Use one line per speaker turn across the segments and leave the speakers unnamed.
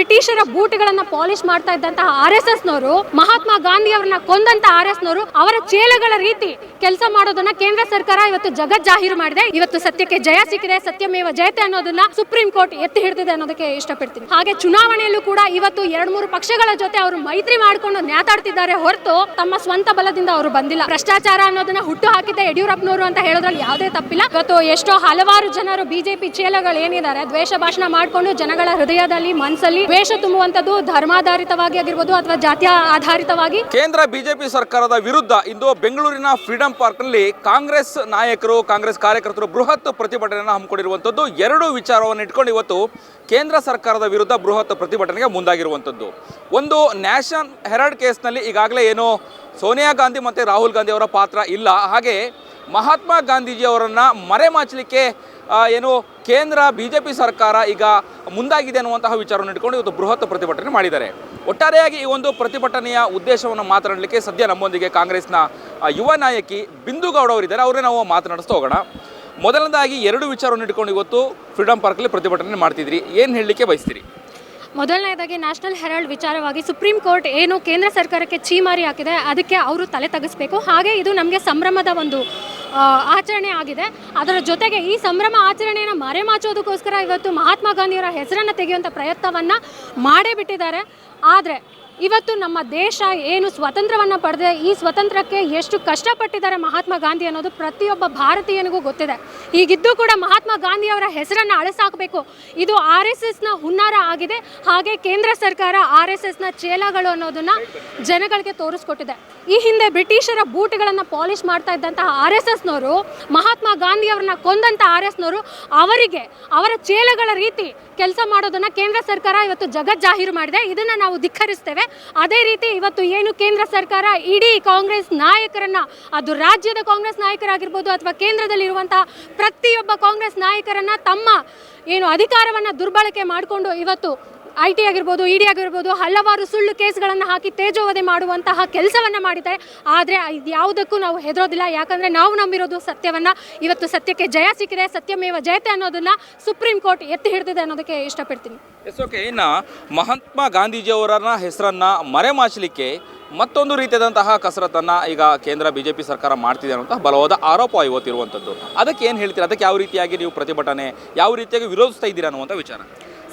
ಬ್ರಿಟಿಷರ ಬೂಟ್ಗಳನ್ನ ಪಾಲಿಶ್ ಮಾಡ್ತಾ ಇದ್ದಂತಹ ಆರ್ ಎಸ್ ಎಸ್ ನವರು ಮಹಾತ್ಮ ಗಾಂಧಿ ಅವರನ್ನ ಕೊಂದಂತ ಆರ್ ಎಸ್ ನವರು ಅವರ ಚೇಲಗಳ ರೀತಿ ಕೆಲಸ ಮಾಡೋದನ್ನ ಕೇಂದ್ರ ಸರ್ಕಾರ ಇವತ್ತು ಜಗತ್ ಜಾಹೀರು ಮಾಡಿದೆ. ಇವತ್ತು ಸತ್ಯಕ್ಕೆ ಜಯ ಸಿಕ್ಕಿದೆ, ಸತ್ಯಮೇವ ಜಯತೆ ಅನ್ನೋದನ್ನ ಸುಪ್ರೀಂ ಕೋರ್ಟ್ ಎತ್ತಿ ಹಿಡಿದಿದೆ ಅನ್ನೋದಕ್ಕೆ ಇಷ್ಟಪಡ್ತೀನಿ. ಹಾಗೆ ಚುನಾವಣೆಯಲ್ಲೂ ಕೂಡ ಇವತ್ತು ಎರಡ್ ಮೂರು ಪಕ್ಷಗಳ ಜೊತೆ ಅವರು ಮೈತ್ರಿ ಮಾಡಿಕೊಂಡು ನ್ಯಾತಾಡ್ತಿದ್ದಾರೆ ಹೊರತು ತಮ್ಮ ಸ್ವಂತ ಬಲದಿಂದ ಅವರು ಬಂದಿಲ್ಲ. ಭ್ರಷ್ಟಾಚಾರ ಅನ್ನೋದನ್ನ ಹುಟ್ಟು ಹಾಕಿದ್ದೆ ಯಡಿಯೂರಪ್ಪನವರು ಅಂತ ಹೇಳೋದ್ರಲ್ಲಿ ಯಾವುದೇ ತಪ್ಪಿಲ್ಲ. ಇವತ್ತು ಎಷ್ಟೋ ಹಲವಾರು ಜನರು ಬಿಜೆಪಿ ಚೇಲಗಳು ಏನಿದ್ದಾರೆ ದ್ವೇಷ ಭಾಷಣ ಮಾಡಿಕೊಂಡು ಜನಗಳ ಹೃದಯದಲ್ಲಿ ಮನಸ್ಸಲ್ಲಿ ದ್ವೇಷ ತುಂಬುವಂತದ್ದು ಧರ್ಮಾಧಾರಿತವಾಗಿ ಆಗಿರ್ಬೋದು ಅಥವಾ ಜಾತಿಯ ಆಧಾರಿತವಾಗಿ?
ಕೇಂದ್ರ ಬಿಜೆಪಿ ಸರ್ಕಾರದ ವಿರುದ್ಧ ಇಂದು ಬೆಂಗಳೂರಿನ ಫ್ರೀಡಂ ಪಾರ್ಕ್ನಲ್ಲಿ ಕಾಂಗ್ರೆಸ್ ನಾಯಕರು, ಕಾಂಗ್ರೆಸ್ ಕಾರ್ಯಕರ್ತರು ಬೃಹತ್ ಪ್ರತಿಭಟನೆಯನ್ನು ಹಮ್ಮಿಕೊಂಡಿರುವಂಥದ್ದು. ಎರಡು ವಿಚಾರವನ್ನು ಇಟ್ಕೊಂಡು ಇವತ್ತು ಕೇಂದ್ರ ಸರ್ಕಾರದ ವಿರುದ್ಧ ಬೃಹತ್ ಪ್ರತಿಭಟನೆಗೆ ಮುಂದಾಗಿರುವಂಥದ್ದು. ಒಂದು ನ್ಯಾಷನ್ ಹೆರಾಲ್ಡ್ ಕೇಸ್ನಲ್ಲಿ ಈಗಾಗಲೇ ಏನು ಸೋನಿಯಾ ಗಾಂಧಿ ಮತ್ತು ರಾಹುಲ್ ಗಾಂಧಿ ಅವರ ಪಾತ್ರ ಇಲ್ಲ. ಹಾಗೆ ಮಹಾತ್ಮ ಗಾಂಧೀಜಿ ಅವರನ್ನು ಮರೆಮಾಚಲಿಕ್ಕೆ ಏನು ಕೇಂದ್ರ ಬಿ ಜೆ ಪಿ ಸರ್ಕಾರ ಈಗ ಮುಂದಾಗಿದೆ ಅನ್ನುವಂತಹ ವಿಚಾರವನ್ನು ಇಟ್ಕೊಂಡು ಇವತ್ತು ಬೃಹತ್ ಪ್ರತಿಭಟನೆ ಮಾಡಿದ್ದಾರೆ. ಒಟ್ಟಾರೆಯಾಗಿ ಈ ಒಂದು ಪ್ರತಿಭಟನೆಯ ಉದ್ದೇಶವನ್ನು ಮಾತನಾಡಲಿಕ್ಕೆ ಸದ್ಯ ನಮ್ಮೊಂದಿಗೆ ಕಾಂಗ್ರೆಸ್ನ ಯುವ ನಾಯಕಿ ಬಿಂದುಗೌಡ ಅವರಿದ್ದಾರೆ. ಅವರೇ ನಾವು ಮಾತನಾಡಿಸ್ತಾ ಹೋಗೋಣ. ಮೊದಲನೇದಾಗಿ ಎರಡು ವಿಚಾರವನ್ನು ಇಟ್ಕೊಂಡು ಇವತ್ತು ಫ್ರೀಡಮ್ ಪಾರ್ಕಲ್ಲಿ ಪ್ರತಿಭಟನೆ ಮಾಡ್ತಿದ್ರಿ. ಏನು ಹೇಳಲಿಕ್ಕೆ ಬಯಸ್ತೀರಿ?
ಮೊದಲನೇದಾಗಿ ನ್ಯಾಷನಲ್ ಹೆರಾಲ್ಡ್ ವಿಚಾರವಾಗಿ ಸುಪ್ರೀಂ ಕೋರ್ಟ್ ಏನು ಕೇಂದ್ರ ಸರ್ಕಾರಕ್ಕೆ ಚೀಮಾರಿ ಹಾಕಿದೆ, ಅದಕ್ಕೆ ಅವರು ತಲೆ ತಗಿಸ್ಬೇಕು ಹಾಗೆ ಇದು ನಮಗೆ ಸಂಭ್ರಮದ ಒಂದು ಆಚರಣೆ ಆಗಿದೆ. ಅದರ ಜೊತೆಗೆ ಈ ಸಂಭ್ರಮ ಆಚರಣೆಯನ್ನು ಮರೆಮಾಚೋದಕ್ಕೋಸ್ಕರ ಇವತ್ತು ಮಹಾತ್ಮ ಗಾಂಧಿಯವರ ಹೆಸರನ್ನು ತೆಗೆಯುವಂಥ ಪ್ರಯತ್ನವನ್ನು ಮಾಡೇ ಬಿಟ್ಟಿದ್ದಾರೆ. ಆದರೆ ಇವತ್ತು ನಮ್ಮ ದೇಶ ಏನು ಸ್ವತಂತ್ರವನ್ನು ಪಡೆದೆ ಈ ಸ್ವತಂತ್ರಕ್ಕೆ ಎಷ್ಟು ಕಷ್ಟಪಟ್ಟಿದ್ದಾರೆ ಮಹಾತ್ಮ ಗಾಂಧಿ ಅನ್ನೋದು ಪ್ರತಿಯೊಬ್ಬ ಭಾರತೀಯನಿಗೂ ಗೊತ್ತಿದೆ. ಈಗಿದ್ದು ಕೂಡ ಮಹಾತ್ಮ ಗಾಂಧಿಯವರ ಹೆಸರನ್ನು ಅಳಿಸಾಕಬೇಕು. ಇದು ಆರ್ ಎಸ್ ಎಸ್ನ ಹುನ್ನಾರ ಆಗಿದೆ. ಹಾಗೆ ಕೇಂದ್ರ ಸರ್ಕಾರ ಆರ್ ಎಸ್ ಎಸ್ನ ಚೇಲಗಳು ಅನ್ನೋದನ್ನು ಜನಗಳಿಗೆ ತೋರಿಸ್ಕೊಟ್ಟಿದೆ. ಈ ಹಿಂದೆ ಬ್ರಿಟಿಷರ ಬೂಟ್ಗಳನ್ನು ಪಾಲಿಷ್ ಮಾಡ್ತಾ ಇದ್ದಂತಹ ಆರ್ ಎಸ್ ಎಸ್ನವರು ಮಹಾತ್ಮ ಗಾಂಧಿಯವ್ರನ್ನ ಕೊಂದಂತ ಆರ್ ಎಸ್ನವರು ಅವರಿಗೆ, ಅವರ ಚೇಲಗಳ ರೀತಿ ಕೆಲಸ ಮಾಡೋದನ್ನ ಕೇಂದ್ರ ಸರ್ಕಾರ ಇವತ್ತು ಜಗತ್ ಜಾಹೀರು ಮಾಡಿದೆ. ಇದನ್ನ ನಾವು ಧಿಕ್ಕರಿಸ್ತೇವೆ. ಅದೇ ರೀತಿ ಇವತ್ತು ಏನು ಕೇಂದ್ರ ಸರ್ಕಾರ, ಇಡೀ ಕಾಂಗ್ರೆಸ್ ನಾಯಕರನ್ನ, ಅದು ರಾಜ್ಯದ ಕಾಂಗ್ರೆಸ್ ನಾಯಕರಾಗಿರ್ಬೋದು ಅಥವಾ ಕೇಂದ್ರದಲ್ಲಿರುವಂತಹ ಪ್ರತಿಯೊಬ್ಬ ಕಾಂಗ್ರೆಸ್ ನಾಯಕರನ್ನ ತಮ್ಮ ಏನು ಅಧಿಕಾರವನ್ನ ದುರ್ಬಳಕೆ ಮಾಡಿಕೊಂಡು ಇವತ್ತು ಐ ಟಿ ಆಗಿರ್ಬೋದು ಇ ಡಿ ಆಗಿರ್ಬೋದು, ಹಲವಾರು ಸುಳ್ಳು ಕೇಸ್ಗಳನ್ನು ಹಾಕಿ ತೇಜೋವಧೆ ಮಾಡುವಂತಹ ಕೆಲಸವನ್ನು ಮಾಡಿದ್ದಾರೆ. ಆದರೆ ಇದು ಯಾವುದಕ್ಕೂ ನಾವು ಹೆದರೋದಿಲ್ಲ. ಯಾಕಂದರೆ ನಾವು ನಂಬಿರೋದು ಸತ್ಯವನ್ನು. ಇವತ್ತು ಸತ್ಯಕ್ಕೆ ಜಯ ಸಿಕ್ಕಿದೆ. ಸತ್ಯಮೇವ ಜಯತೆ ಅನ್ನೋದನ್ನು ಸುಪ್ರೀಂ ಕೋರ್ಟ್ ಎತ್ತಿ ಹಿಡಿದಿದೆ ಅನ್ನೋದಕ್ಕೆ ಇಷ್ಟಪಡ್ತೀನಿ.
ಎಸ್ ಓಕೆ ಇನ್ನು ಮಹಾತ್ಮ ಗಾಂಧೀಜಿಯವರ ಹೆಸರನ್ನು ಮರೆಮಾಚಲಿಕ್ಕೆ ಮತ್ತೊಂದು ರೀತಿಯಾದಂತಹ ಕಸರತ್ತನ್ನು ಈಗ ಕೇಂದ್ರ ಬಿ ಜೆ ಪಿ ಸರ್ಕಾರ ಮಾಡ್ತಿದೆ ಅನ್ನೋಂಥ ಬಲವಾದ ಆರೋಪ ಇವತ್ತಿರುವಂಥದ್ದು ಅದಕ್ಕೆ ಏನು ಹೇಳ್ತೀರಾ? ಅದಕ್ಕೆ ಯಾವ ರೀತಿಯಾಗಿ ನೀವು ಪ್ರತಿಭಟನೆ, ಯಾವ ರೀತಿಯಾಗಿ ವಿರೋಧಿಸ್ತಾ ಇದ್ದೀರಾ ಅನ್ನುವಂಥ ವಿಚಾರ.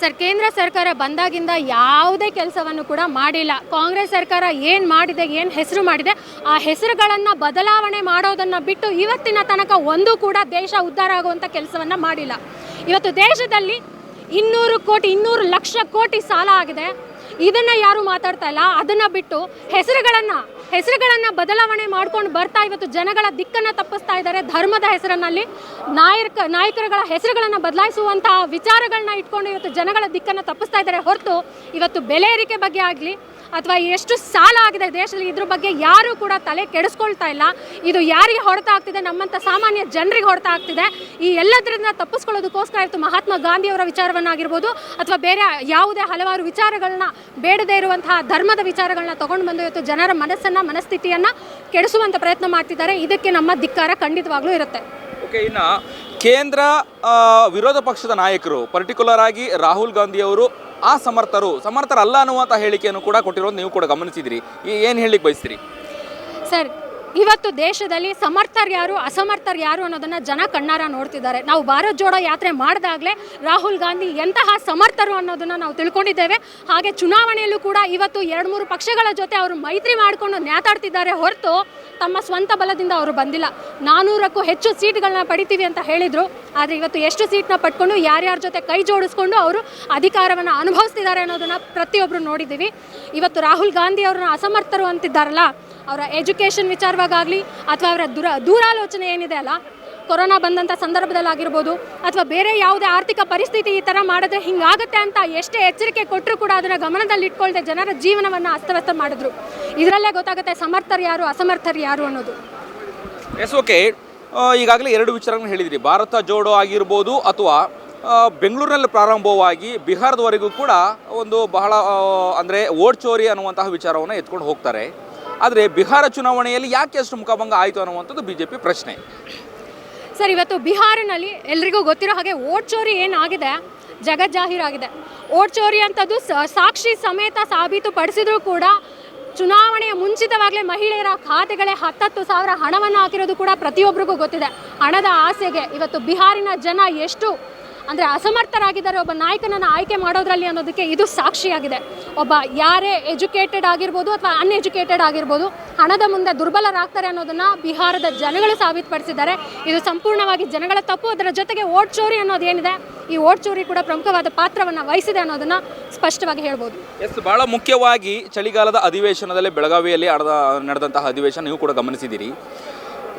ಸರ್, ಕೇಂದ್ರ ಸರ್ಕಾರ ಬಂದಾಗಿಂದ ಯಾವುದೇ ಕೆಲಸವನ್ನು ಕೂಡ ಮಾಡಿಲ್ಲ. ಕಾಂಗ್ರೆಸ್ ಸರ್ಕಾರ ಏನು ಮಾಡಿದೆ, ಏನು ಹೆಸರು ಮಾಡಿದೆ, ಆ ಹೆಸರುಗಳನ್ನು ಬದಲಾವಣೆ ಮಾಡೋದನ್ನು ಬಿಟ್ಟು ಇವತ್ತಿನ ತನಕ ಒಂದು ಕೂಡ ದೇಶ ಉದ್ಧಾರ ಆಗುವಂಥ ಕೆಲಸವನ್ನು ಮಾಡಿಲ್ಲ. ಇವತ್ತು ದೇಶದಲ್ಲಿ ಇನ್ನೂರು ಕೋಟಿ, ಇನ್ನೂರು ಲಕ್ಷ ಕೋಟಿ ಸಾಲ ಆಗಿದೆ. ಇದನ್ನು ಯಾರು ಮಾತಾಡ್ತಾ ಇಲ್ಲ? ಅದನ್ನು ಬಿಟ್ಟು ಹೆಸರುಗಳನ್ನ ಹೆಸರುಗಳನ್ನ ಬದಲಾವಣೆ ಮಾಡ್ಕೊಂಡು ಬರ್ತಾ ಇವತ್ತು ಜನಗಳ ದಿಕ್ಕನ್ನ ತಪ್ಪಿಸ್ತಾ ಇದ್ದಾರೆ. ಧರ್ಮದ ಹೆಸರಿನಲ್ಲಿ ನಾಯಕ ನಾಯಕರುಗಳ ಹೆಸರುಗಳನ್ನು ಬದಲಾಯಿಸುವಂತಹ ವಿಚಾರಗಳನ್ನ ಇಟ್ಕೊಂಡು ಇವತ್ತು ಜನಗಳ ದಿಕ್ಕನ್ನ ತಪ್ಪಿಸ್ತಾ ಇದ್ದಾರೆ. ಹೊರತು ಇವತ್ತು ಬೆಲೆ ಏರಿಕೆ ಬಗ್ಗೆ ಆಗಲಿ ಅಥವಾ ಎಷ್ಟು ಸಾಲ ಆಗಿದೆ ದೇಶದಲ್ಲಿ, ಇದ್ರ ಬಗ್ಗೆ ಯಾರೂ ಕೂಡ ತಲೆ ಕೆಡಿಸ್ಕೊಳ್ತಾ ಇಲ್ಲ. ಇದು ಯಾರಿಗೆ ಹೊಡೆತ ಆಗ್ತಿದೆ? ನಮ್ಮಂಥ ಸಾಮಾನ್ಯ ಜನರಿಗೆ ಹೊಡೆತ ಆಗ್ತಿದೆ. ಈ ಎಲ್ಲದರಿಂದ ತಪ್ಪಿಸ್ಕೊಳ್ಳೋದಕ್ಕೋಸ್ಕರ ಇವತ್ತು ಮಹಾತ್ಮ ಗಾಂಧಿಯವರ ವಿಚಾರವನ್ನಾಗಿರ್ಬೋದು ಅಥವಾ ಬೇರೆ ಯಾವುದೇ ಹಲವಾರು ವಿಚಾರಗಳನ್ನ ಬೇಡದೇ ಇರುವಂತಹ ಧರ್ಮದ ವಿಚಾರಗಳನ್ನ ತಗೊಂಡು ಬಂದು ಇವತ್ತು ಜನರ ಮನಸ್ಸನ್ನ ಮನಸ್ಥಿತಿಯನ್ನ ಕೆಡಿಸುವಂತ ಪ್ರಯತ್ನ ಮಾಡ್ತಿದ್ದಾರೆ. ಇದಕ್ಕೆ ನಮ್ಮ ಧಿಕ್ಕಾರ ಖಂಡಿತವಾಗ್ಲೂ ಇರುತ್ತೆ.
ಓಕೆ ಇನ್ನು ಕೇಂದ್ರ ವಿರೋಧ ಪಕ್ಷದ ನಾಯಕರು ಪರ್ಟಿಕ್ಯುಲರ್ ಆಗಿ ರಾಹುಲ್ ಗಾಂಧಿ ಅವರು ಆ ಸಮರ್ಥರು ಸಮರ್ಥರಲ್ಲ ಅನ್ನುವಂಥ ಹೇಳಿಕೆಯನ್ನು ಕೂಡ ಕೊಟ್ಟಿರೋದು ನೀವು ಕೂಡ ಗಮನಿಸಿದಿರಿ. ಏನು ಹೇಳಲಿಕ್ಕೆ ಬಯಸ್ತೀರಿ?
ಸರ್ ಇವತ್ತು ದೇಶದಲ್ಲಿ ಸಮರ್ಥರು ಯಾರು, ಅಸಮರ್ಥರು ಯಾರು ಅನ್ನೋದನ್ನ ಜನ ಕಣ್ಣಾರ ನೋಡ್ತಿದ್ದಾರೆ. ನಾವು ಭಾರತ್ ಜೋಡೋ ಯಾತ್ರೆ ಮಾಡಿದಾಗಲೇ ರಾಹುಲ್ ಗಾಂಧಿ ಎಂತಹ ಸಮರ್ಥರು ಅನ್ನೋದನ್ನ ನಾವು ತಿಳ್ಕೊಂಡಿದ್ದೇವೆ. ಹಾಗೆ ಚುನಾವಣೆಯಲ್ಲೂ ಕೂಡ ಇವತ್ತು ಎರಡು ಮೂರು ಪಕ್ಷಗಳ ಜೊತೆ ಅವರು ಮೈತ್ರಿ ಮಾಡಿಕೊಂಡು ನ್ಯಾತಾಡ್ತಿದ್ದಾರೆ ಹೊರತು ತಮ್ಮ ಸ್ವಂತ ಬಲದಿಂದ ಅವರು ಬಂದಿಲ್ಲ. ನಾನೂರಕ್ಕೂ ಹೆಚ್ಚು ಸೀಟ್ಗಳನ್ನ ಪಡಿತೀವಿ ಅಂತ ಹೇಳಿದರು. ಆದರೆ ಇವತ್ತು ಎಷ್ಟು ಸೀಟ್ನ ಪಟ್ಕೊಂಡು ಯಾರ್ಯಾರ ಜೊತೆ ಕೈ ಜೋಡಿಸ್ಕೊಂಡು ಅವರು ಅಧಿಕಾರವನ್ನು ಅನುಭವಿಸ್ತಿದ್ದಾರೆ ಅನ್ನೋದನ್ನ ಪ್ರತಿಯೊಬ್ಬರು ನೋಡಿದ್ದೀವಿ. ಇವತ್ತು ರಾಹುಲ್ ಗಾಂಧಿ ಅವ್ರನ್ನ ಅಸಮರ್ಥರು ಅಂತಿದ್ದಾರಲ್ಲ ಅವರ ಎಜುಕೇಷನ್ ವಿಚಾರವಾಗಲಿ ಅಥವಾ ಅವರ ದುರ ದೂರಾಲೋಚನೆ ಏನಿದೆ ಅಲ್ಲ, ಕೊರೋನಾ ಬಂದಂಥ ಸಂದರ್ಭದಲ್ಲಾಗಿರ್ಬೋದು ಅಥವಾ ಬೇರೆ ಯಾವುದೇ ಆರ್ಥಿಕ ಪರಿಸ್ಥಿತಿ ಈ ಥರ ಮಾಡಿದ್ರೆ ಹಿಂಗಾಗುತ್ತೆ ಅಂತ ಎಷ್ಟೇ ಎಚ್ಚರಿಕೆ ಕೊಟ್ಟರೂ ಕೂಡ ಅದನ್ನು ಗಮನದಲ್ಲಿಟ್ಕೊಳ್ದೆ ಜನರ ಜೀವನವನ್ನು ಅಸ್ತವ್ಯಸ್ತ ಮಾಡಿದ್ರು. ಇದರಲ್ಲೇ ಗೊತ್ತಾಗುತ್ತೆ ಸಮರ್ಥರು ಯಾರು, ಅಸಮರ್ಥರು ಯಾರು ಅನ್ನೋದು.
ಎಸ್ ಓಕೆ ಈಗಾಗಲೇ ಎರಡು ವಿಚಾರಗಳನ್ನು ಹೇಳಿದಿರಿ. ಭಾರತ ಜೋಡೋ ಆಗಿರ್ಬೋದು ಅಥವಾ ಬೆಂಗಳೂರಿನಲ್ಲಿ ಪ್ರಾರಂಭವಾಗಿ ಬಿಹಾರದವರೆಗೂ ಕೂಡ ಒಂದು ಬಹಳ ಅಂದರೆ ಓಟ್ ಚೋರಿ ಅನ್ನುವಂತಹ ವಿಚಾರವನ್ನು ಎತ್ಕೊಂಡು ಹೋಗ್ತಾರೆ. ಆದರೆ ಬಿಹಾರ ಚುನಾವಣೆಯಲ್ಲಿ ಯಾಕೆ ಅಷ್ಟು ಮುಖಭಂಗ ಆಯಿತು ಅನ್ನುವಂಥದ್ದು ಬಿ ಜೆ ಪಿ ಪ್ರಶ್ನೆ.
ಸರ್, ಇವತ್ತು ಬಿಹಾರನಲ್ಲಿ ಎಲ್ರಿಗೂ ಗೊತ್ತಿರೋ ಹಾಗೆ ಓಟ್ ಚೋರಿ ಏನಾಗಿದೆ? ಜಗಜ್ಜಾಹೀರಾಗಿದೆ ಓಟ್ ಚೋರಿ ಅಂಥದ್ದು ಸ- ಸಾಕ್ಷಿ ಸಮೇತ ಸಾಬೀತುಪಡಿಸಿದ್ರು ಕೂಡ ಚುನಾವಣೆಯ ಮುಂಚಿತವಾಗಲೇ ಮಹಿಳೆಯರ ಖಾತೆಗಳೇ ಹತ್ತತ್ತು ಸಾವಿರ ಹಣವನ್ನು ಹಾಕಿರೋದು ಕೂಡ ಪ್ರತಿಯೊಬ್ಬರಿಗೂ ಗೊತ್ತಿದೆ. ಹಣದ ಆಸೆಗೆ ಇವತ್ತು ಬಿಹಾರಿನ ಜನ ಎಷ್ಟು ಅಂದರೆ ಅಸಮರ್ಥರಾಗಿದ್ದಾರೆ, ಒಬ್ಬ ನಾಯಕನನ್ನು ಆಯ್ಕೆ ಮಾಡೋದ್ರಲ್ಲಿ ಅನ್ನೋದಕ್ಕೆ ಇದು ಸಾಕ್ಷಿಯಾಗಿದೆ. ಒಬ್ಬ ಯಾರೇ ಎಜುಕೇಟೆಡ್ ಆಗಿರ್ಬೋದು ಅಥವಾ ಅನ್ಎಜುಕೇಟೆಡ್ ಆಗಿರ್ಬೋದು, ಹಣದ ಮುಂದೆ ದುರ್ಬಲರಾಗ್ತಾರೆ ಅನ್ನೋದನ್ನು ಬಿಹಾರದ ಜನಗಳು ಸಾಬೀತುಪಡಿಸಿದ್ದಾರೆ. ಇದು ಸಂಪೂರ್ಣವಾಗಿ ಜನಗಳ ತಪ್ಪು, ಅದರ ಜೊತೆಗೆ ಓಟ್ ಚೋರಿ ಅನ್ನೋದೇನಿದೆ ಈ ಓಟ್ ಚೋರಿ ಕೂಡ ಪ್ರಮುಖವಾದ ಪಾತ್ರವನ್ನು ವಹಿಸಿದೆ ಅನ್ನೋದನ್ನು ಸ್ಪಷ್ಟವಾಗಿ ಹೇಳ್ಬೋದು.
ಎಸ್ ಬಹಳ ಮುಖ್ಯವಾಗಿ ಚಳಿಗಾಲದ ಅಧಿವೇಶನದಲ್ಲಿ ಬೆಳಗಾವಿಯಲ್ಲಿ ನಡೆದ ನಡೆದಂತಹ ಅಧಿವೇಶನ ನೀವು ಕೂಡ ಗಮನಿಸಿದ್ದೀರಿ.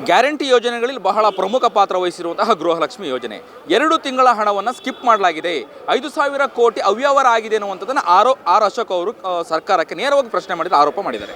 ಗ್ಯಾರಂಟಿ ಯೋಜನೆಗಳಲ್ಲಿ ಬಹಳ ಪ್ರಮುಖ ಪಾತ್ರ ವಹಿಸಿರುವಂತಹ ಗೃಹಲಕ್ಷ್ಮಿ ಯೋಜನೆ. ಎರಡು ತಿಂಗಳ ಹಣವನ್ನು ಸ್ಕಿಪ್ ಮಾಡಲಾಗಿದೆ. ಐದು ಸಾವಿರ ಕೋಟಿ ಅವ್ಯವಹಾರ ಆಗಿದೆ ಅನ್ನುವಂಥದ್ದನ್ನು ಆರೋ ಆರ್ ಅಶೋಕ್ ಅವರು ಸರ್ಕಾರಕ್ಕೆ ನೇರವಾಗಿ ಪ್ರಶ್ನೆ ಮಾಡಿದ, ಆರೋಪ ಮಾಡಿದ್ದಾರೆ.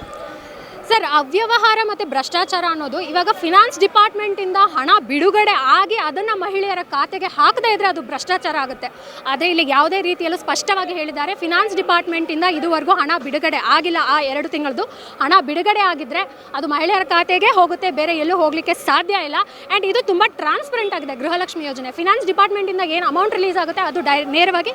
ಸರ್, ಅವ್ಯವಹಾರ ಮತ್ತು ಭ್ರಷ್ಟಾಚಾರ ಅನ್ನೋದು ಇವಾಗ ಫಿನಾನ್ಸ್ ಡಿಪಾರ್ಟ್ಮೆಂಟಿಂದ ಹಣ ಬಿಡುಗಡೆ ಆಗಿ ಅದನ್ನು ಮಹಿಳೆಯರ ಖಾತೆಗೆ ಹಾಕದೇ ಇದ್ರೆ ಅದು ಭ್ರಷ್ಟಾಚಾರ ಆಗುತ್ತೆ. ಆದರೆ ಇಲ್ಲಿ ಯಾವುದೇ ರೀತಿಯಲ್ಲೂ ಸ್ಪಷ್ಟವಾಗಿ ಹೇಳಿದ್ದಾರೆ ಫಿನಾನ್ಸ್ ಡಿಪಾರ್ಟ್ಮೆಂಟಿಂದ ಇದುವರೆಗೂ ಹಣ ಬಿಡುಗಡೆ ಆಗಿಲ್ಲ ಆ ಎರಡು ತಿಂಗಳದು. ಹಣ ಬಿಡುಗಡೆ ಆಗಿದ್ದರೆ ಅದು ಮಹಿಳೆಯರ ಖಾತೆಗೆ ಹೋಗುತ್ತೆ, ಬೇರೆ ಎಲ್ಲೂ ಹೋಗಲಿಕ್ಕೆ ಸಾಧ್ಯ ಇಲ್ಲ. ಆ್ಯಂಡ್ ಇದು ತುಂಬ ಟ್ರಾನ್ಸ್ಪರೆಂಟ್ ಆಗಿದೆ, ಗೃಹಲಕ್ಷ್ಮಿ ಯೋಜನೆ. ಫಿನಾನ್ಸ್ ಡಿಪಾರ್ಟ್ಮೆಂಟಿಂದ ಏನು ಅಮೌಂಟ್ ರಿಲೀಸ್ ಆಗುತ್ತೆ ಅದು ಡೈ ನೇರವಾಗಿ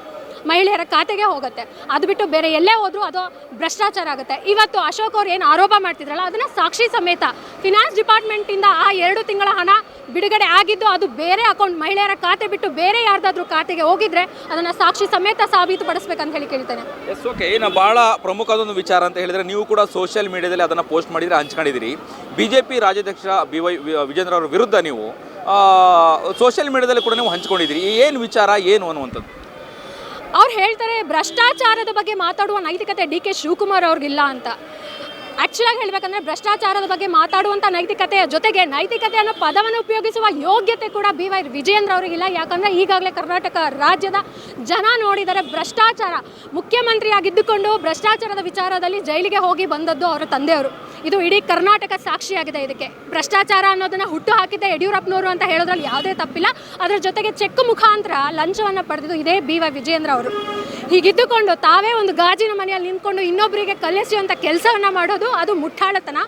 ಮಹಿಳೆಯರ ಖಾತೆಗೆ ಹೋಗುತ್ತೆ. ಅದು ಬಿಟ್ಟು ಬೇರೆ ಎಲ್ಲೇ ಹೋದರೂ ಅದು ಭ್ರಷ್ಟಾಚಾರ ಆಗುತ್ತೆ. ಇವತ್ತು ಅಶೋಕ್ ಅವ್ರು ಏನು ಆರೋಪ ಮಾಡ್ತಿದ್ರಲ್ಲ, ಅದನ್ನು ಸಾಕ್ಷಿ ಸಮೇತ ಫಿನಾನ್ಸ್ ಡಿಪಾರ್ಟ್ಮೆಂಟಿಂದ ಆ ಎರಡು ತಿಂಗಳ ಹಣ ಬಿಡುಗಡೆ ಆಗಿದ್ದು ಅದು ಬೇರೆ ಅಕೌಂಟ್ ಮಹಿಳೆಯರ ಖಾತೆ ಬಿಟ್ಟು ಬೇರೆ ಯಾರ್ದಾದ್ರೂ ಖಾತೆಗೆ ಹೋಗಿದ್ರೆ ಅದನ್ನು ಸಾಕ್ಷಿ ಸಮೇತ ಸಾಬೀತುಪಡಿಸ್ಬೇಕಂತ ಹೇಳಿ ಕೇಳ್ತೇನೆ.
ಎಸ್ ಓಕೆ ಏನು ಭಾಳ ಪ್ರಮುಖದೊಂದು ವಿಚಾರ ಅಂತ ಹೇಳಿದ್ರೆ, ನೀವು ಕೂಡ ಸೋಷಿಯಲ್ ಮೀಡಿಯಾದಲ್ಲಿ ಅದನ್ನು ಪೋಸ್ಟ್ ಮಾಡಿದರೆ ಹಂಚ್ಕೊಂಡಿದ್ದೀರಿ. ಬಿ ಜೆ ಪಿ ರಾಜ್ಯಾಧ್ಯಕ್ಷ ಬಿ ವೈ ವಿಜೇಂದ್ರ ಅವರ ವಿರುದ್ಧ ನೀವು ಸೋಷಿಯಲ್ ಮೀಡಿಯಾದಲ್ಲಿ ಕೂಡ ನೀವು ಹಂಚ್ಕೊಂಡಿದ್ದೀರಿ. ಏನು ವಿಚಾರ, ಏನು ಅನ್ನುವಂಥದ್ದು?
ಅವ್ರು ಹೇಳ್ತಾರೆ ಭ್ರಷ್ಟಾಚಾರದ ಬಗ್ಗೆ ಮಾತಾಡುವ ನೈತಿಕತೆ ಡಿ ಕೆ ಶಿವಕುಮಾರ್ ಅವ್ರಿಗಿಲ್ಲ ಅಂತ. ಆ್ಯಕ್ಚುಲಾಗಿ ಹೇಳಬೇಕಂದ್ರೆ ಭ್ರಷ್ಟಾಚಾರದ ಬಗ್ಗೆ ಮಾತಾಡುವಂಥ ನೈತಿಕತೆಯ ಜೊತೆಗೆ ನೈತಿಕತೆ ಅನ್ನೋ ಪದವನ್ನು ಉಪಯೋಗಿಸುವ ಯೋಗ್ಯತೆ ಕೂಡ ಬಿ ವೈ ವಿಜಯೇಂದ್ರ ಅವರಿಗಿಲ್ಲ ಯಾಕಂದರೆ ಈಗಾಗಲೇ ಕರ್ನಾಟಕ ರಾಜ್ಯದ ಜನ ನೋಡಿದರೆ ಭ್ರಷ್ಟಾಚಾರ ಮುಖ್ಯಮಂತ್ರಿಯಾಗಿದ್ದುಕೊಂಡು ಭ್ರಷ್ಟಾಚಾರದ ವಿಚಾರದಲ್ಲಿ ಜೈಲಿಗೆ ಹೋಗಿ ಬಂದದ್ದು ಅವರ ತಂದೆಯವರು. ಇದು ಇಡೀ ಕರ್ನಾಟಕ ಸಾಕ್ಷಿಯಾಗಿದೆ ಇದಕ್ಕೆ. ಭ್ರಷ್ಟಾಚಾರ ಅನ್ನೋದನ್ನ ಹುಟ್ಟು ಹಾಕಿದ್ದೆ ಯಡಿಯೂರಪ್ಪನವರು ಅಂತ ಹೇಳೋದ್ರಲ್ಲಿ ಯಾವುದೇ ತಪ್ಪಿಲ್ಲ. ಅದರ ಜೊತೆಗೆ ಚೆಕ್ ಮುಖಾಂತರ ಲಂಚವನ್ನು ಪಡೆದಿದ್ದು ಇದೇ ಬಿ ವೈ ವಿಜಯೇಂದ್ರ ಅವರು. ಹೀಗಿದ್ದುಕೊಂಡು ತಾವೇ ಒಂದು ಗಾಜಿನ ಮನೆಯಲ್ಲಿ ನಿಂತ್ಕೊಂಡು ಇನ್ನೊಬ್ಬರಿಗೆ ಕಲಿಸುವಂಥ ಕೆಲಸವನ್ನು ಮಾಡೋದು ಅದು ಮುಟ್ಟಾಳತನ.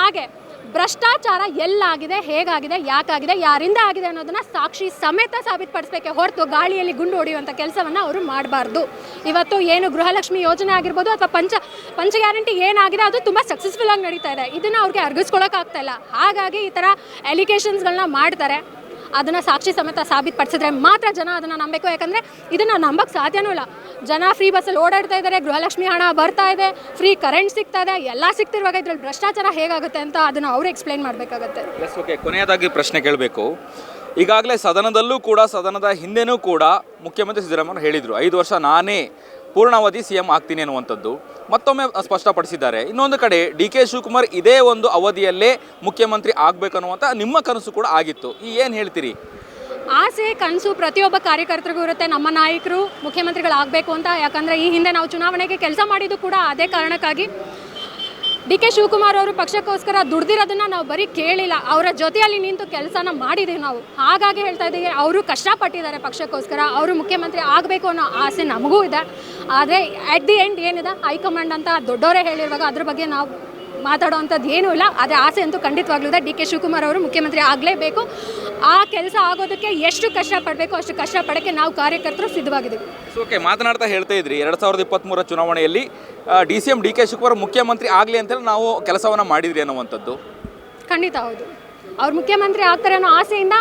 ಹಾಗೆ ಭ್ರಷ್ಟಾಚಾರ ಎಲ್ಲಾಗಿದೆ, ಹೇಗಾಗಿದೆ, ಯಾಕಾಗಿದೆ, ಯಾರಿಂದ ಆಗಿದೆ ಅನ್ನೋದನ್ನ ಸಾಕ್ಷಿ ಸಮೇತ ಸಾಬೀತುಪಡಿಸಬೇಕೆ ಹೊರತು ಗಾಳಿಯಲ್ಲಿ ಗುಂಡು ಹೊಡೆಯುವಂಥ ಕೆಲಸವನ್ನು ಅವರು ಮಾಡಬಾರ್ದು. ಇವತ್ತು ಏನು ಗೃಹಲಕ್ಷ್ಮಿ ಯೋಜನೆ ಆಗಿರ್ಬೋದು ಅಥವಾ ಪಂಚ ಪಂಚ ಗ್ಯಾರಂಟಿ ಏನಾಗಿದೆ ಅದು ತುಂಬ ಸಕ್ಸಸ್ಫುಲ್ ಆಗಿ ನಡೀತಾ ಇದೆ. ಇದನ್ನು ಅವ್ರಿಗೆ ಅರ್ಗಿಸ್ಕೊಳಕ್ಕಾಗ್ತಾ ಇಲ್ಲ. ಹಾಗಾಗಿ ಈ ಥರ ಎಲಿಗೇಷನ್ಸ್ಗಳನ್ನ ಮಾಡ್ತಾರೆ. ಅದನ್ನು ಸಾಕ್ಷಿ ಸಮೇತ ಸಾಬೀತುಪಡಿಸಿದ್ರೆ ಮಾತ್ರ ಜನ ಅದನ್ನು ನಂಬಬೇಕು. ಯಾಕಂದರೆ ಇದನ್ನು ನಂಬಕ್ಕೆ ಸಾಧ್ಯನೂ ಇಲ್ಲ. ಜನ ಫ್ರೀ ಬಸ್ಸಲ್ಲಿ ಓಡಾಡ್ತಾ ಇದ್ದಾರೆ ಗೃಹಲಕ್ಷ್ಮಿ ಹಣ ಬರ್ತಾ ಇದೆ ಫ್ರೀ ಕರೆಂಟ್ ಸಿಗ್ತಾ ಇದೆ, ಎಲ್ಲ ಸಿಗ್ತಿರುವಾಗ ಇದರಲ್ಲಿ ಭ್ರಷ್ಟಾಚಾರ ಹೇಗಾಗುತ್ತೆ ಅಂತ ಅದನ್ನು ಅವರು ಎಕ್ಸ್ಪ್ಲೈನ್ ಮಾಡಬೇಕಾಗುತ್ತೆ.
ಎಸ್ ಓಕೆ ಕೊನೆಯದಾಗಿ ಪ್ರಶ್ನೆ ಕೇಳಬೇಕು. ಈಗಾಗಲೇ ಸದನದಲ್ಲೂ ಕೂಡ, ಸದನದ ಹಿಂದೆನೂ ಕೂಡ ಮುಖ್ಯಮಂತ್ರಿ ಸಿದ್ದರಾಮಯ್ಯ ಹೇಳಿದರು. ಐದು ವರ್ಷ ನಾನೇ ಪೂರ್ಣಾವಧಿ ಸಿ ಎಂ ಆಗ್ತೀನಿ ಅನ್ನುವಂಥದ್ದು. ಮತ್ತೊಮ್ಮೆ ಸ್ಪಷ್ಟಪಡಿಸಿದ್ದಾರೆ. ಇನ್ನೊಂದು ಕಡೆ ಡಿ ಕೆ ಶಿವಕುಮಾರ್ ಇದೇ ಒಂದು ಅವಧಿಯಲ್ಲೇ ಮುಖ್ಯಮಂತ್ರಿ ಆಗಬೇಕನ್ನುವಂಥ ನಿಮ್ಮ ಕನಸು ಕೂಡ ಆಗಿತ್ತು. ಈ ಏನು ಹೇಳ್ತೀರಿ?
ಆಸೆ, ಕನಸು ಪ್ರತಿಯೊಬ್ಬ ಕಾರ್ಯಕರ್ತರಿಗೂ ಇರುತ್ತೆ. ನಮ್ಮ ನಾಯಕರು ಮುಖ್ಯಮಂತ್ರಿಗಳಾಗಬೇಕು ಅಂತ. ಯಾಕಂದರೆ ಈ ಹಿಂದೆ ನಾವು ಚುನಾವಣೆಗೆ ಕೆಲಸ ಮಾಡಿದ್ದು ಕೂಡ ಅದೇ ಕಾರಣಕ್ಕಾಗಿ. ಡಿ ಕೆ ಶಿವಕುಮಾರ್ ಅವರು ಪಕ್ಷಕ್ಕೋಸ್ಕರ ದುಡ್ದಿರೋದನ್ನ ನಾವು ಬರೀ ಕೇಳಿಲ್ಲ. ಅವರ ಜೊತೆಯಲ್ಲಿ ನಿಂತು ಕೆಲಸನ ಮಾಡಿದ್ದೀವಿ ನಾವು. ಹಾಗಾಗಿ ಹೇಳ್ತಾ ಇದ್ದೀವಿ, ಅವರು ಕಷ್ಟಪಟ್ಟಿದ್ದಾರೆ ಪಕ್ಷಕ್ಕೋಸ್ಕರ. ಅವರು ಮುಖ್ಯಮಂತ್ರಿ ಆಗಬೇಕು ಅನ್ನೋ ಆಸೆ ನಮಗೂ ಇದೆ. ಆದರೆ ಅಟ್ ದಿ ಎಂಡ್ ಏನಿದೆ? ಹೈಕಮಾಂಡ್ ಅಂತ ದೊಡ್ಡವರೇ ಹೇಳಿರುವಾಗ ಅದ್ರ ಬಗ್ಗೆ ನಾವು ಮಾತಾಡುವಂಥದ್ದು ಏನೂ ಇಲ್ಲ. ಆದರೆ ಆಸೆ ಅಂತೂ ಖಂಡಿತವಾಗ್ಲೂ ಇದೆ. ಡಿ ಕೆ ಶಿವಕುಮಾರ್ ಅವರು ಮುಖ್ಯಮಂತ್ರಿ ಆಗಲೇಬೇಕು. ಆ ಕೆಲಸ ಆಗೋದಕ್ಕೆ ಎಷ್ಟು ಕಷ್ಟಪಡಬೇಕು ಅಷ್ಟು ಕಷ್ಟಪಡೋಕ್ಕೆ ನಾವು ಕಾರ್ಯಕರ್ತರು ಸಿದ್ಧವಾಗಿದ್ದೀವಿ.
ಓಕೆ ಮಾತನಾಡ್ತಾ ಹೇಳ್ತಾ ಇದ್ರಿ ಎರಡು ಸಾವಿರದ ಇಪ್ಪತ್ತ್ಮೂರ ಚುನಾವಣೆಯಲ್ಲಿ D C M D K Shivakumar ಮುಖ್ಯಮಂತ್ರಿ ಆಗಲಿ ಅಂತೇಳಿ ನಾವು ಕೆಲಸವನ್ನು ಮಾಡಿದ್ರಿ ಅನ್ನುವಂಥದ್ದು.
ಖಂಡಿತ ಹೌದು. ಅವ್ರು ಮುಖ್ಯಮಂತ್ರಿ ಆಗ್ತಾರೆ ಅನ್ನೋ ಆಸೆಯಿಂದ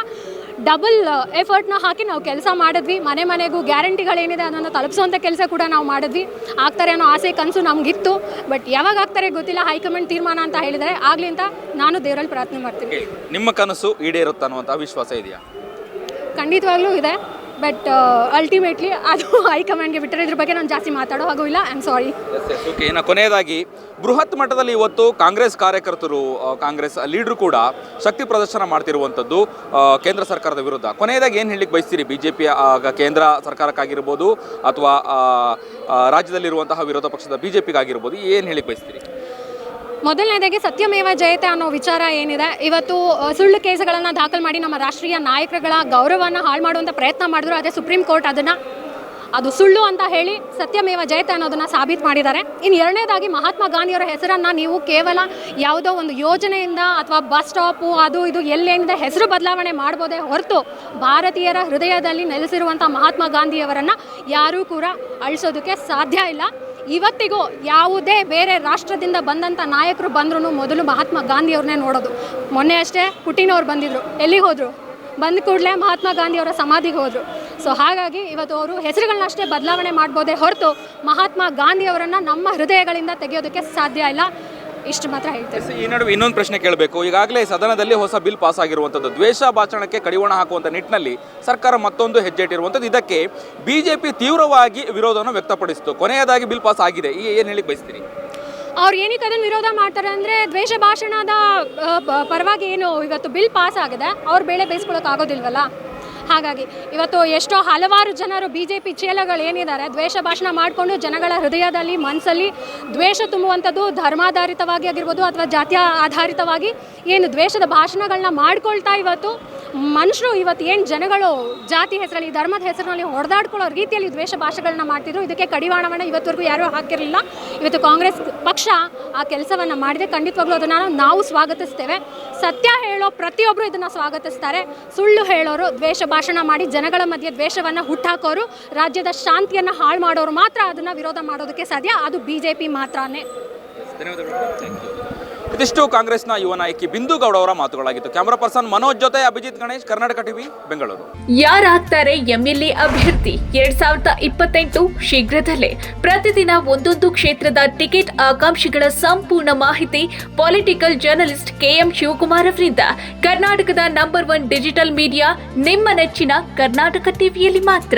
ಡಬಲ್ ಎಫರ್ಟ್ನ ಹಾಕಿ ನಾವು ಕೆಲಸ ಮಾಡಿದ್ವಿ. ಮನೆ ಮನೆಗೂ ಗ್ಯಾರಂಟಿಗಳೇನಿದೆ ಅದನ್ನು ತಲುಪಿಸುವಂಥ ಕೆಲಸ ಕೂಡ ನಾವು ಮಾಡಿದ್ವಿ. ಆಗ್ತಾರೆ ಅನ್ನೋ ಆಸೆ ಕನಸು ನಮಗಿತ್ತು. ಬಟ್ ಯಾವಾಗ ಆಗ್ತಾರೆ ಗೊತ್ತಿಲ್ಲ. ಹೈಕಮಾಂಡ್ ತೀರ್ಮಾನ ಅಂತ ಹೇಳಿದರೆ ಆಗಲಿ ಅಂತ ನಾನು ದೇವರಲ್ಲಿ ಪ್ರಾರ್ಥನೆ ಮಾಡ್ತೀನಿ.
ನಿಮ್ಮ ಕನಸು ಈಡೇರುತ್ತೆ ಅನ್ನುವಂಥ ವಿಶ್ವಾಸ ಇದೆಯಾ?
ಖಂಡಿತವಾಗ್ಲೂ ಇದೆ. ಬಟ್ ಅಲ್ಟಿಮೇಟ್ಲಿ ಅದು ಹೈಕಮಾಂಡ್ಗೆ ಬಿಟ್ಟರೆ ಇದ್ರ ಬಗ್ಗೆ ನಾನು ಜಾಸ್ತಿ ಮಾತಾಡೋ ಹಾಗೂ ಇಲ್ಲ. ಐ ಆಮ್ ಸಾರಿ
ಓಕೆ ಇನ್ನು ಕೊನೆಯದಾಗಿ, ಬೃಹತ್ ಮಟ್ಟದಲ್ಲಿ ಇವತ್ತು ಕಾಂಗ್ರೆಸ್ ಕಾರ್ಯಕರ್ತರು ಕಾಂಗ್ರೆಸ್ ಲೀಡ್ರು ಕೂಡ ಶಕ್ತಿ ಪ್ರದರ್ಶನ ಮಾಡ್ತಿರುವಂಥದ್ದು ಕೇಂದ್ರ ಸರ್ಕಾರದ ವಿರುದ್ಧ. ಕೊನೆಯದಾಗಿ ಏನು ಹೇಳಲಿಕ್ಕೆ ಬಯಸ್ತೀರಿ? ಬಿ ಜೆ ಪಿ ಕೇಂದ್ರ ಸರ್ಕಾರಕ್ಕಾಗಿರ್ಬೋದು ಅಥವಾ ರಾಜ್ಯದಲ್ಲಿರುವಂತಹ ವಿರೋಧ ಪಕ್ಷದ ಬಿ ಜೆ ಪಿಗಾಗಿರ್ಬೋದು ಏನು ಹೇಳಿಕ್ಕೆ ಬಯಸ್ತೀರಿ?
ಮೊದಲನೇದಾಗಿ ಸತ್ಯಮೇವ ಜಯತೆ ಅನ್ನೋ ವಿಚಾರ ಏನಿದೆ? ಇವತ್ತು ಸುಳ್ಳು ಕೇಸುಗಳನ್ನು ದಾಖಲು ಮಾಡಿ ನಮ್ಮ ರಾಷ್ಟ್ರೀಯ ನಾಯಕರುಗಳ ಗೌರವವನ್ನು ಹಾಳು ಮಾಡುವಂಥ ಪ್ರಯತ್ನ ಮಾಡಿದ್ರು. ಅದೇ ಸುಪ್ರೀಂ ಕೋರ್ಟ್ ಅದನ್ನು, ಅದು ಸುಳ್ಳು ಅಂತ ಹೇಳಿ ಸತ್ಯಮೇವ ಜಯತೆ ಅನ್ನೋದನ್ನು ಸಾಬೀತು ಮಾಡಿದ್ದಾರೆ. ಇನ್ನು ಎರಡನೇದಾಗಿ ಮಹಾತ್ಮ ಗಾಂಧಿಯವರ ಹೆಸರನ್ನು ನೀವು ಕೇವಲ ಯಾವುದೋ ಒಂದು ಯೋಜನೆಯಿಂದ ಅಥವಾ ಬಸ್ ಸ್ಟಾಪು, ಅದು ಇದು ಎಲ್ಲೇನಿದೆ ಹೆಸರು ಬದಲಾವಣೆ ಮಾಡ್ಬೋದೇ ಹೊರತು ಭಾರತೀಯರ ಹೃದಯದಲ್ಲಿ ನೆಲೆಸಿರುವಂಥ ಮಹಾತ್ಮ ಗಾಂಧಿಯವರನ್ನು ಯಾರೂ ಕೂಡ ಅಳಿಸೋದಕ್ಕೆ ಸಾಧ್ಯ ಇಲ್ಲ. ಇವತ್ತಿಗೂ ಯಾವುದೇ ಬೇರೆ ರಾಷ್ಟ್ರದಿಂದ ಬಂದಂಥ ನಾಯಕರು ಬಂದ್ರೂ ಮೊದಲು ಮಹಾತ್ಮ ಗಾಂಧಿಯವ್ರನ್ನೇ ನೋಡೋದು. ಮೊನ್ನೆ ಅಷ್ಟೇ ಪುಟಿನ್ ಅವ್ರು ಬಂದಿದ್ರು. ಎಲ್ಲಿಗೆ ಹೋದರು? ಬಂದ ಕೂಡಲೇ ಮಹಾತ್ಮ ಗಾಂಧಿಯವರ ಸಮಾಧಿಗೆ ಹೋದರು. ಸೊ ಹಾಗಾಗಿ ಇವತ್ತು ಅವರು ಹೆಸರುಗಳನ್ನ ಅಷ್ಟೇ ಬದಲಾವಣೆ ಮಾಡ್ಬೋದೇ ಹೊರತು ಮಹಾತ್ಮ ಗಾಂಧಿಯವರನ್ನು ನಮ್ಮ ಹೃದಯಗಳಿಂದ ತೆಗೆಯೋದಕ್ಕೆ ಸಾಧ್ಯ ಇಲ್ಲ. ಇಷ್ಟು ಮಾತ್ರ ಹೇಳ್ತೇವೆ
ಈ ನಡುವೆ ಇನ್ನೊಂದು ಪ್ರಶ್ನೆ ಕೇಳಬೇಕು. ಈಗಾಗಲೇ ಸದನದಲ್ಲಿ ಹೊಸ ಬಿಲ್ ಪಾಸ್ ಆಗಿರುವಂಥದ್ದು ದ್ವೇಷ ಭಾಷಣಕ್ಕೆ ಕಡಿವಾಣ ಹಾಕುವಂಥ ನಿಟ್ಟಿನಲ್ಲಿ ಸರ್ಕಾರ ಮತ್ತೊಂದು ಹೆಜ್ಜೆ ಇಟ್ಟಿರುವಂಥದ್ದು ಇದಕ್ಕೆ ಬಿಜೆಪಿ ತೀವ್ರವಾಗಿ ವಿರೋಧವನ್ನು ವ್ಯಕ್ತಪಡಿಸಿತು. ಕೊನೆಯದಾಗಿ ಬಿಲ್ ಪಾಸ್ ಆಗಿದೆ ಈ ಏನು ಹೇಳಿ ಬಯಸ್ತೀರಿ?
ಅವ್ರು ಏನಕ್ಕೆ ಅದನ್ನು ವಿರೋಧ ಮಾಡ್ತಾರೆ ಅಂದರೆ ದ್ವೇಷ ಭಾಷಣದ ಪರವಾಗಿ ಏನು ಇವತ್ತು ಬಿಲ್ ಪಾಸ್ ಆಗಿದೆ ಅವ್ರ ಬೆಳೆ ಬೇಯಿಸ್ಕೊಳಕ್ಕೆ ಆಗೋದಿಲ್ವಲ್ಲ? ಹಾಗಾಗಿ ಇವತ್ತು ಎಷ್ಟೋ ಹಲವಾರು ಜನರು ಬಿ ಜೆ ಪಿ ಚೇಲಗಳು ಏನಿದ್ದಾರೆ, ದ್ವೇಷ ಭಾಷಣ ಮಾಡಿಕೊಂಡು ಜನಗಳ ಹೃದಯದಲ್ಲಿ ಮನಸ್ಸಲ್ಲಿ ದ್ವೇಷ ತುಂಬುವಂಥದ್ದು ಧರ್ಮಾಧಾರಿತವಾಗಿ ಆಗಿರ್ಬೋದು ಅಥವಾ ಜಾತಿಯ ಆಧಾರಿತವಾಗಿ ಏನು ದ್ವೇಷದ ಭಾಷಣಗಳನ್ನ ಮಾಡ್ಕೊಳ್ತಾ ಇವತ್ತು ಮನುಷ್ಯರು ಇವತ್ತು ಏನು ಜನಗಳು ಜಾತಿ ಹೆಸರಲ್ಲಿ, ಧರ್ಮದ ಹೆಸರಿನಲ್ಲಿ ಹೊಡೆದಾಡ್ಕೊಳ್ಳೋ ರೀತಿಯಲ್ಲಿ ದ್ವೇಷ ಭಾಷೆಗಳನ್ನ ಮಾಡ್ತಿದ್ರು. ಇದಕ್ಕೆ ಕಡಿವಾಣವನ್ನು ಇವತ್ತವರೆಗೂ ಯಾರೂ ಹಾಕಿರಲಿಲ್ಲ. ಇವತ್ತು ಕಾಂಗ್ರೆಸ್ ಪಕ್ಷ ಆ ಕೆಲಸವನ್ನು ಮಾಡಿದೆ. ಖಂಡಿತವಾಗ್ಲೂ ಅದನ್ನು ನಾವು ಸ್ವಾಗತಿಸ್ತೇವೆ. ಸತ್ಯ ಹೇಳೋ ಪ್ರತಿಯೊಬ್ಬರು ಇದನ್ನು ಸ್ವಾಗತಿಸ್ತಾರೆ. ಸುಳ್ಳು ಹೇಳೋರು ದ್ವೇಷ ಭಾಷಣ ಮಾಡಿ ಜನಗಳ ಮಧ್ಯೆ ದ್ವೇಷವನ್ನು ಹುಟ್ಟಾಕೋರು, ರಾಜ್ಯದ ಶಾಂತಿಯನ್ನು ಹಾಳು ಮಾಡೋರು ಮಾತ್ರ ಅದನ್ನು ವಿರೋಧ ಮಾಡೋದಕ್ಕೆ ಸಾಧ್ಯ. ಅದು ಬಿ ಜೆ ಪಿ ಮಾತ್ರನೇ
ಇದಿಷ್ಟು ಕಾಂಗ್ರೆಸ್ನ ಯುವ ನಾಯಕಿ ಬಿಂದು ಗೌಡ ಅವರ ಮಾತುಗಳಾಗಿತ್ತು. ಕ್ಯಾಮರಾ ಪರ್ಸನ್ ಮನೋಜ್ ಜೊತೆ ಅಭಿಜಿತ್ ಗಣೇಶ್, ಕರ್ನಾಟಕ ಟಿವಿ, ಬೆಂಗಳೂರು.
ಯಾರಾಗ್ತಾರೆ ಎಂಎಲ್ಎ ಅಭ್ಯರ್ಥಿ? ಎರಡ್ ಸಾವಿರದ ಇಪ್ಪತ್ತೆಂಟು ಶೀಘ್ರದಲ್ಲೇ. ಪ್ರತಿದಿನ ಒಂದೊಂದು ಕ್ಷೇತ್ರದ ಟಿಕೆಟ್ ಆಕಾಂಕ್ಷಿಗಳ ಸಂಪೂರ್ಣ ಮಾಹಿತಿ ಪೊಲಿಟಿಕಲ್ ಜರ್ನಲಿಸ್ಟ್ ಕೆಎಂ ಶಿವಕುಮಾರ್ ಅವರಿಂದ. ಕರ್ನಾಟಕದ ನಂಬರ್ ಒನ್ ಡಿಜಿಟಲ್ ಮೀಡಿಯಾ ನಿಮ್ಮ ನೆಚ್ಚಿನ ಕರ್ನಾಟಕ ಟಿವಿಯಲ್ಲಿ ಮಾತ್ರ.